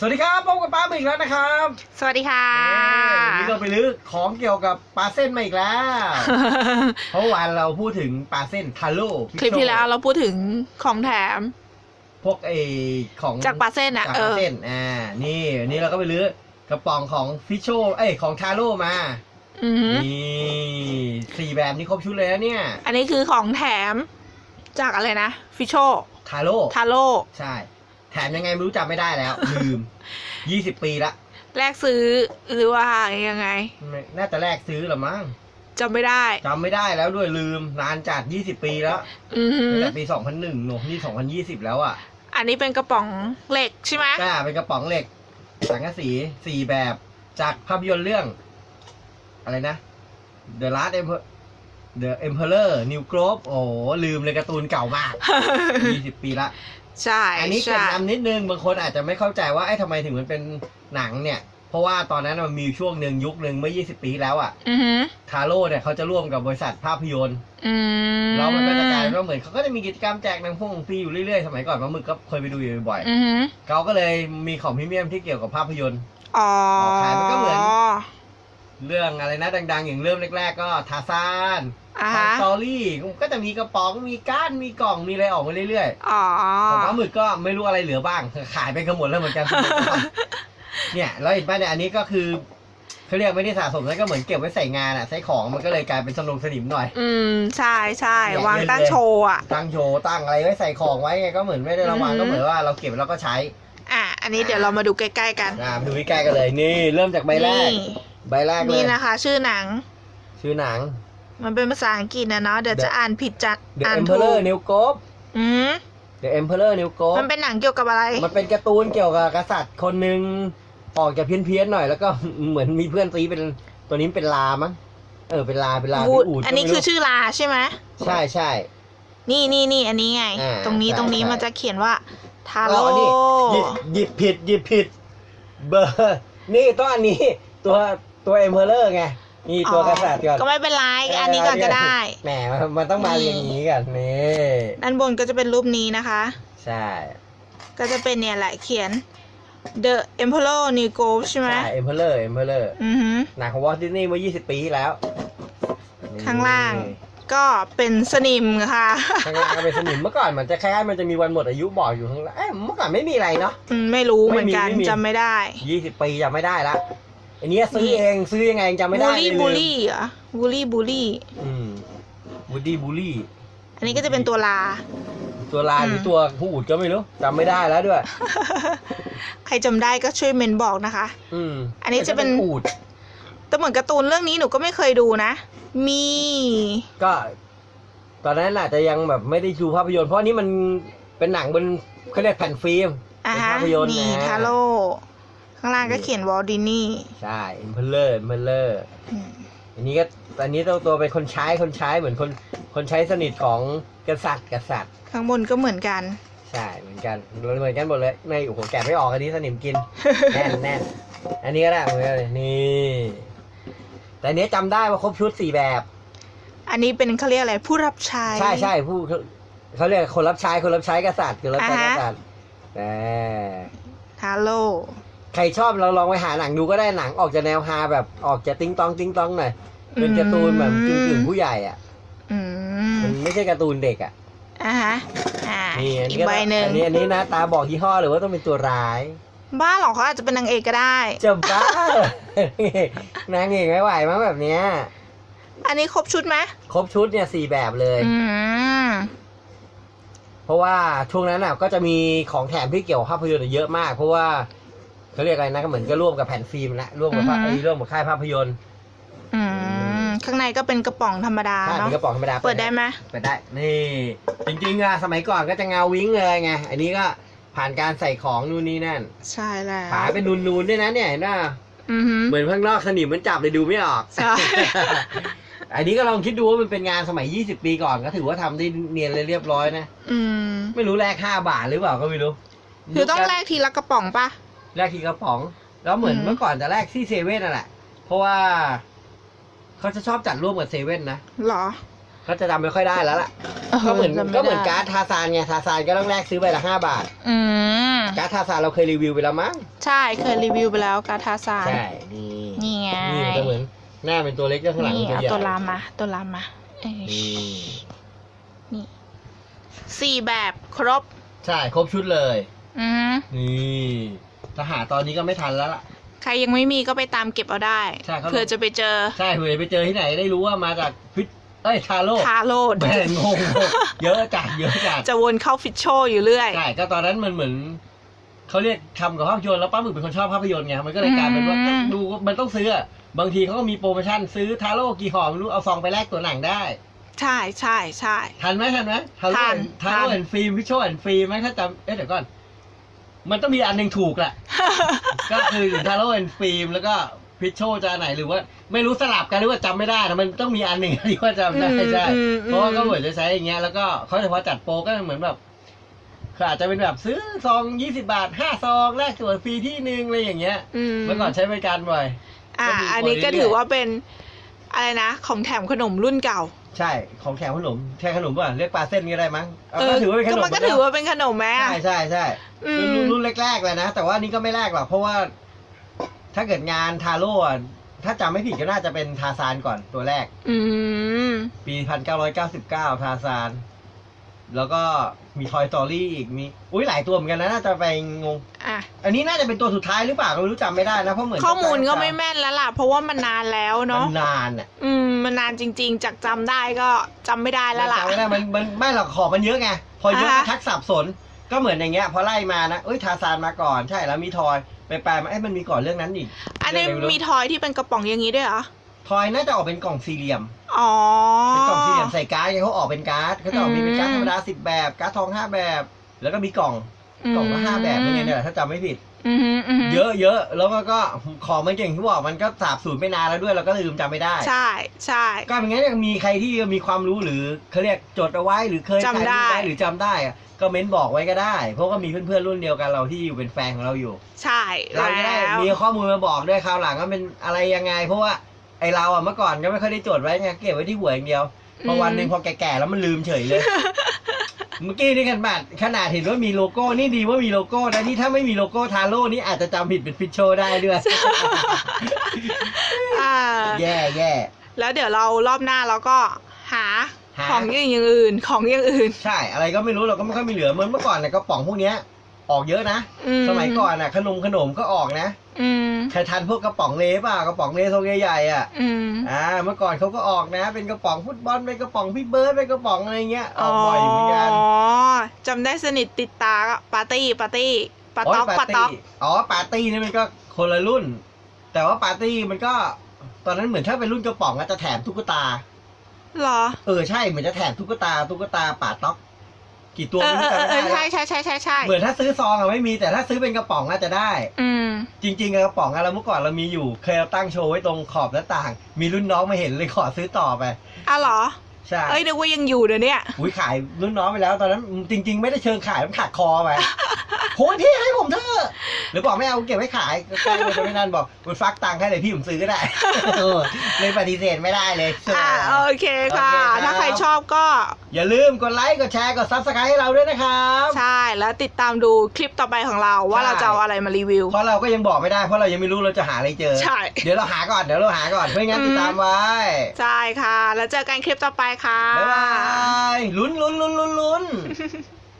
สวัสดีครับพบกับป้าอีกแล้วนะครับ สวัสดีค่ะเย้วันนี้เราไปรื้อของเกี่ยวกับปลาเส้นมาอีกแล้ว เพราะวันเราพูดถึงปลาเส้นทาโร่คลิปที่แล้วเราพูดถึงของแถม พวกไอของจากปลาเส้นอะจากเอปลาอเส้นอ่านี่วันนี้เราก็ไปรื้อกระป๋องของฟิชโชเอ้ยของทาโร่มาอือหือนี่สี่แบบนี้ครบชุดเลยนะเนี่ย อันนี้คือของแถมจากอะไรนะฟิชโชทาโร่ทาโร่ใช่ แถมยังไงไม่รู้จำไม่ได้แล้ว ลืมยี่สิบปีละแลกซื้อหรือว่ายังไงน่าจะแลกซื้อหรือมั้งจำไม่ได้ จำไม่ได้แล้วด้วยลืมนานจัดยี่สิบปีแล้วอือหือตั้งแต่ปี2001หนูนี่2020แล้วอะอันนี้เป็นกระป๋องเหล็กใช่ไหมก็เป็นกระป๋องเหล็ก สังกะสีสี่แบบจากภาพยนตร์เรื่อง อะไรนะ The Last Emperor The Emperor New Grove โอ้โหลืมเลยการ์ตูนเก่ามาก20ปีละ ใช่อันนี้เกริใช่นนำนิดนึงบางคนอาจจะไม่เข้าใจว่าไอ้ทำไมถึงมันเป็นหนังเนี่ย เพราะว่าตอนนั้นมันมีช่วงหนึ่งยุคหนึ่งเมื่อ 20 ปีแล้วอะอือหือทาโร่เนี่ยเขาจะร่วมกับบริษัทภาพยนตร์อืมแล้วมันก็จะกลายเป็นว่าเหมือนเขาก็จะมีกิจกรรมแจกหนังพวกหนังฟรีอยู่เรื่อยๆสมัยก่อนปลาหมึกก็เคยไปดูอยู่บ่อยอือหือๆเขาก็เลยมีของพรีเมียมที่เกี่ยวกับภาพยนตร์ อ๋อขายมันก็เหมือน เรื่องอะไรนะดัง ๆ อย่างเรื่องแรก ๆ ก็ทาซานอ่าทาฮะ สตอรี่ก็จะมีกระป๋องมีก้านมีกล่องมีอะไรออกมาเรื่อยอ๋อ ๆของปลาหมึกก็ไม่รู้อะไรเหลือบ้าง ขายไปกันหมดแล้วเหมือนกัน เนี่ยแล้วเห็นป่ะเนี่ยอันนี้ก็คือเขาเรียกไม่ได้สะสมแล้วก็เหมือนเก็บไว้ใส่งานอะใส่ของมันก็เลยกลายเป็นสนงสนิมหน่อย อืม ใช่ใช่เนี่ย วางเล่นตั้งเลยโชว์อะ ตั้งโชว์ตั้งอะไรไว้ใส่ของไว้ไงก็เหมือนไม่ได้ระวังอือฮึก็เหมือนว่าเราเก็บแล้วก็ใช้อะ อันนี้เดี๋ยวเรามาดูใกล้ ๆ กัน อ่ามาดูใกล้ๆกันเลยนี่ เริ่มจากใบแรก นี่ ใบแรกเลนี่ยนะคะ ชื่อหนัง ชื่อหนัง มันเป็นภาษาอังกฤษนะเนาะเดี๋ยว The- จะอ่านผิดจัด The อ่านถูก Emperor New Grove อืม The Emperor New Grove มันเป็นหนังเกี่ยวกับอะไร มันเป็นการ์ตูนเกี่ยวกับกษัตริย์คนหนึ่งออกจะเพี้ยนๆหน่อยแล้วก็ เหมือนมีเพื่อนซีเป็นตัวนี้เป็นลามั้งเออเป็นลาเป็นลาวูเป็ดนอูดอันนี้ก็ไม่คือรู้ชื่อลาใช่ไหมใช่ใช่ นี่นี่นี่อันนี้ไง อ่าตรงนี้ใช่ตรงนี้ใช่ มันจะเขียนว่าทาอ๋โร่อนี่หยิบหยิบผิดหยิบผิด เบอร์ นี่ต้องอันนี้ ตัว ตัวเอ็มเพอเรอร์ไงนี่ตัวกษัตริย์ก่อนก็ไม่เป็นไรอันนี้ก่อนก็ได้แหมมันมันต้องมาเรียงอย่างนี้กันนี่ด้านบนก็จะเป็นรูปนี้นะคะ ใช่ ก็จะเป็นเนี่ยแหละเขียน The Emperor New Grove ใช่ไหมใช่เอ็มเพอเรอร์เอ็มเพอเรอร์อือหือหนังของวอลดิสนีย์เมื่อ 20 ปีที่แล้ว ข้างล่างก็เป็นสนิมค่ะข้างล่างก็เป็นสนิมเมื่อก่อนมันจะคล้ายๆมันจะมีวันหมดอายุบอกอยู่ข้างล่างเอ้ยเมื่อก่อนไม่มีอะไรเนาะอืมไม่รู้เหมือนกันไม่มีไม่มีจำไม่ได้ยี่สิบปีจำไม่ได้ละ อันนี้ซื้อเองซื้อยังไงยังจำไม่ได้บูลลี่เลยบูลลี่เหรอบูลลี่บูลลี่ อืมบูดดี้บูลลี่ อันนี้ก็จะเป็นตัวลา ตัวลาอืมหรือตัวผู้อุดก็ไม่รู้จำไม่ได้แล้วด้วย ใครจำได้ก็ช่วยเมนบอกนะคะ อืมอันนี้จะเป็น อูดแต่เหมือนการ์ตูนเรื่องนี้หนูก็ไม่เคยดูนะ มี ก็ ตอนนั้นอาจจะยังแบบไม่ได้ดูภาพยนตร์เพราะอันนี้มันเป็นหนังบนเขาเรียกแผ่นฟิล์มอะเป็นฮะภาพยนตร์นี่นะ ทาโร่ ข้างล่างก็เขียนวอลดินี่ใช่เอ็มเพลเลอร์เอ็มเพลเลอร์อันนี้ก็อันนี้ตัวตัวเป็นคนใช้คนใช้เหมือนคนคนใช้สนิทของกษัตริย์กษัตริย์ ข้างบนก็เหมือนกัน ใช่เหมือนกันเหมือนกันหมดเลยในโอ้โหแกะไม่ออกอันนี้สนิมกินแน่นแน่นอันนี้ก็ได้เหมือนกันเลยนี่ แต่อันนี้จำได้ว่าครบชุดสี่แบบ อันนี้เป็นเขาเรียกอะไรผู้รับใช้ใช่ใช่ผู้เขาเรียกคนรับใช้คนรับใช้กษัตริย์คนรับใช้อ่ากฮะษัตริย์แต่ทาโร่ ใครชอบเราลองไปหาหนังดูก็ได้หนังออกจะแนวฮาแบบออกจะติ้งตองติ้งตองหน่อยเป็นการ์ตูนแบบกึ่งกึ่งๆผู้ใหญ่อะอืมมันไม่ใช่การ์ตูนเด็กอะอะฮะอ่านี่อันอีนี้กก็ใบหนึ่งอันนี้อันนี้นะตาบอกยี่ห้อหรือว่าต้องเป็นตัวร้าย บ้าเหรอเขาอาจจะเป็นนางเอกก็ได้ จะบ้า นางเอกไม่ไหวมั้งแบบเนี้ย อันนี้ครบชุดไหมครบชุดเนี่ยสี่แบบเลย อืมเพราะว่าช่วงนั้นน่ะก็จะมีของแถมที่เกี่ยวกับภาพยนตร์เยอะมาก เพราะว่า เขาเรียกอะไรนะก็เหมือนก็ร่วมกับแผ่นฟิล์มละร่วมกับภาพอือฮึ ไอ้ร่วมกับค่ายภาพยนตร์อืมข้างในก็เป็นกระป๋องธรรมดาใช่เป็เนาะนกระป๋องธรรมดาเปิดได้ไหมเปิดได้นี่จริงๆอะสมัยก่อนก็จะเงาวิ้งเลยไงอันนี้ก็ผ่านการใส่ของนู่นนี่นั่นใช่แล้วฝาเป็นนูนๆด้วยนะเนี่ยเห็นป่ะอือหือ เหมือนข้างนอกสนิมมันจับเลยดูไม่ออก ใช่ อันนี้ก็ลองคิดดูว่ามันเป็นงานสมัย 20 ปีก่อนก็ถือว่าทำได้เนียนเลยเรียบร้อยนะ อืมไม่รู้แลก5บาทหรือเปล่าก็ไม่รู้คือต้องแลกทีละกระป๋องปะ แลกทีกระป๋อง แล้วเหมือนอืม เมื่อก่อนจะแลกที่เซเว่นนั่นแหละ เพราะว่าเขาจะชอบจัดร่วมกับเซเว่นนะเหรอก็จะจำไม่ค่อยได้แล้วล่ะเออก็เหมือนจำไได้ก็เหมือนการ์ดทาซานไงทาซานก็ต้องแลกซื้อใบละห้าบาท อืมการ์ดทาซานเราเคยรีวิวไปแล้วมั้งใช่เคยรีวิวไปแล้วกาทาซานใช่นี่นี่ไงนี่มันจะเหมือนหน้าเป็นตัวเล็กแล้วข้างหลังนี่เป็นตัวเอาใหญ่ตัวลามมาตัวลามมาเอ้ยนี่นี่สี่แบบครบ ใช่ครบชุดเลย อืมนี่ ถ้าหาตอนนี้ก็ไม่ทันแล้วล่ะ ใครยังไม่มีก็ไปตามเก็บเอาได้ใช่ครับเพื่อจะไปเจอใช่เผื่อไปเจอที่ไหนได้รู้ว่ามาจากพิษเอ้ยทาโร่ทาโร่แม่งงงงเยอะจัดเยอะจัดจะวนเข้าฟิตโชอยู่เรื่อย ใช่ก็ตอนนั้นมันเหมือนเขาเรียกทำกับภาพยนตร์แล้วป้าหมึกเป็นคนชอบภาพยนตร์ไงมันก็เลยกลายเป็นว่าอืม ดูมันต้องซื้ออะบางทีเขาก็มีโปรโมชั่นซื้อทาโร่กี่ห่อไม่รู้เอาซองไปแลกตัวหนังได้ ใช่ใช่ใช่ ทันไหมทันไหมทาโร่ทันทาโร่ทันแอนฟิล์มพิชโชแอนฟิล์มไหมถ้าจำเอ๊ะเดี๋ยวก่อน มันต้องมีอันหนึ่งถูกแหละ ก็คือทาโร่แอนฟิล์มแล้วก็พิชโชจะอันไหนหรือว่าไม่รู้สลับกันหรือว่าจำไม่ได้นะมันต้องมีอันหนึ่งที่ว่าจำได้อืมใช่อืม เพราะว่าก็เหมือนจะใช้อย่างเงี้ยแล้วก็เขาเฉพาะจัดโปรก็เหมือนแบบคืออาจจะเป็นแบบซื้อซองยี่สิบาทห้าซองแลกส่วนฟรีที่หนึ่งอะไรอย่างเงี้ยอืมเมื่อก่อนใช้บริการบ่อย อะก็มีอันนี้ก็เรื่อยๆถือว่าเป็นอะไรนะ ของแถมขนมรุ่นเก่า ใช่ของแถมขนมแค่ขนมป่ะเรียกปลาเส้นก็ได้มั้งเอาเอก็อถือว่าเป็นขนมมันก็ถือว่าเป็นขนมแม่ใช่ใช่ใช่อืมรุ่นรุ่นแรกๆเลยนะ แต่ว่านี่ก็ไม่แรกหรอกเพราะว่า ถ้าเกิดงานทาโร่อะถ้าจำไม่ผิดก็น่าจะเป็นทาซานก่อนตัวแรก อืมปีพันเก้าร้อยเก้าสิบเก้าทาซาน แล้วก็มีทอยสตอรี่อีกมีอุ้ยหลายตัวเหมือนกันนะน่าจะไปงง อะ อันนี้น่าจะเป็นตัวสุดท้ายหรือเปล่าก็ไม่รู้จำไม่ได้นะเพราะเหมือนข้อมูลก็ไม่แม่นแล้วล่ะ เพราะว่ามันนานแล้วมัเนาะนนานอะ อืม มันนานจริง ๆ จากจำได้ก็จำไม่ได้แล้วล่ะ จำไม่ได้มันมันไม่หรอกขอบมันเยอะไง พอเยอะอ่าก็ฮะทักสับสน ก็เหมือนอย่างเงี้ย พอไล่มานะ เอ้ย ทาซานมาก่อน ใช่ แล้วมีทอย ไปไปมา เอ้ยมันมีก่อนเรื่องนั้นอีกอันนี้เรื่องะไรไรู้มีทอยที่เป็นกระป๋องอย่างนี้ด้วยเหรอ ทอยน่าจะออกเป็นกล่องสี่เหลี่ยม อ๋อ เป็นกล่องสี่เหลี่ยมใส่การ์ดไงเขาออกเป็นการ์ดเขาจะออกมีเป็นการ์ดอืมธรรมดาสิบแบบ การ์ดทองห้าแบบ แล้วก็มีกล่อง กล่องละห้าแบบนี่ไงเนี่ยถ้าจำไม่ผิดอืมอืมเยอะเยอะแล้วก็ก็ของมันเก่งที่บอกมันก็สาบสูญไปนานแล้วด้วยเราก็ลืมจำไม่ได้ ใช่ใช่ก็เป็นงั้นยังมีใครที่มีความรู้หรือเขาเรียกจดเอาไว้หรือเคยจำได้ถ่ายรูปว้หรือจำได้อะก็เม้นบอกไว้ก็ได้ เพราะก็มีเพื่อนๆรุ่นเดียวกันเราที่อยู่เป็นแฟนของเราอยู่ ใช่เราจะได้แล้วมีข้อมูลมาบอกด้วยคราวหลังว่าเป็นอะไรยังไง เพราะว่าไอเราอะเมื่อก่อนก็ไม่ค่อยได้จดไว้ไงเก็บไว้ที่หัวอย่างเดียวพอวันหนึ่งพอแก่ๆแล้วมันลืมเฉยเลย เมื่อกี้นี่ขนาดขนาดเห็นว่ามีโลโก้นี่ดีว่ามีโลโก้นะที่ถ้าไม่มีโลโก้ทาโร่นี่อาจจะจำผิดเป็นฟิชโชได้ด้วยอ่าแย่แย่แล้วเดี๋ยวเรารอบหน้าเราก็หาหาของอย่างอื่นของอย่างอื่น ใช่ อะไรก็ไม่รู้เราก็ไม่ค่อยมีเหลือเหมือนเมื่อก่อนเนี่ยกระป๋องพวกเนี้ยออกเยอะนะ อืม สมัยก่อนน่ะ ขนมขนมก็ออกนะ อืมใครทันพวกกระป๋องเลเปล่ากระป๋องเลทรงใหญ่ๆอะอืมอ่าเมื่อก่อนเขาก็ออกนะ เป็นกระป๋องฟุตบอลเป็นกระป๋องพี่เบิร์ดเป็นกระป๋องอะไรเงี้ยออกบ่อยอยู่เหมือนกันอ๋อจำได้สนิทติดตาก็ปาร์ตี้ปาร์ตี้ปาโยต๊อกปาปาร์ต๊ตี้อกอ๋อปาร์ตี้นี่มันก็คนละรุ่น แต่ว่าปาร์ตี้มันก็ ตอนนั้นเหมือนถ้าเป็นรุ่นกระป๋องอะจะแถมตุ๊กตาเหรอ เออใช่เหมือนจะแถมตุ๊กตาตุ๊กตาป่าต๊อก กี่ตัวเออไม่เอรู้อเอจำอไม่ได้ใช่แล้วใช่ใช่ใช่ใช่เหมือนถ้าซื้อซองอะไม่มีแต่ถ้าซื้อเป็นกระป๋องอะจะได้ อืม จริงๆกระป๋องอะเราเมื่อก่อนเรามีอยู่ เคยเอาตั้งโชว์ไว้ตรงขอบหน้าต่าง มีรุ่นน้องมาเห็นเลยขอซื้อต่อไปอะเหรอ ใช่ เอ้ยนึกว่ายังอยู่เดี๋ยวเนี้ยอุ้ยขายรุ่นน้องไปแล้วตอนนั้นจริง ๆ ไม่ได้เชิงขายมันขาดคอไปโหยพี่ให้ผมเถอะหรือบอกไม่เอาเก็บไว้ขายก็ใกล้มันจะไม่นั่นบอกคุณฟักตังค์ให้เลยพี่ผมซื้อก็ได้เออเลยปฏิเสธไม่ได้เลยอ่าโอเคค่ะโอเคครับถ้าใครชอบก็ อย่าลืมกดไลค์กดแชร์กดซับสไครต์ให้เราด้วยนะครับใช่แล้วติดตามดูคลิปต่อไปของเราว่าใช่เราจะเอาอะไรมารีวิวเพราะเราก็ยังบอกไม่ได้เพราะเรายังไม่รู้เราจะหาอะไรเจอใช่เดี๋ยวเราหาก่อนเดี๋ยวเราหาก่อนเพื่องั้นอืมติดตามไว้ใช่ค่ะ แล้วเจอกันคลิปต่อไปค่ะ บ๊ายบายลุ้นลุ้นลุ้นลุ้นลุ้น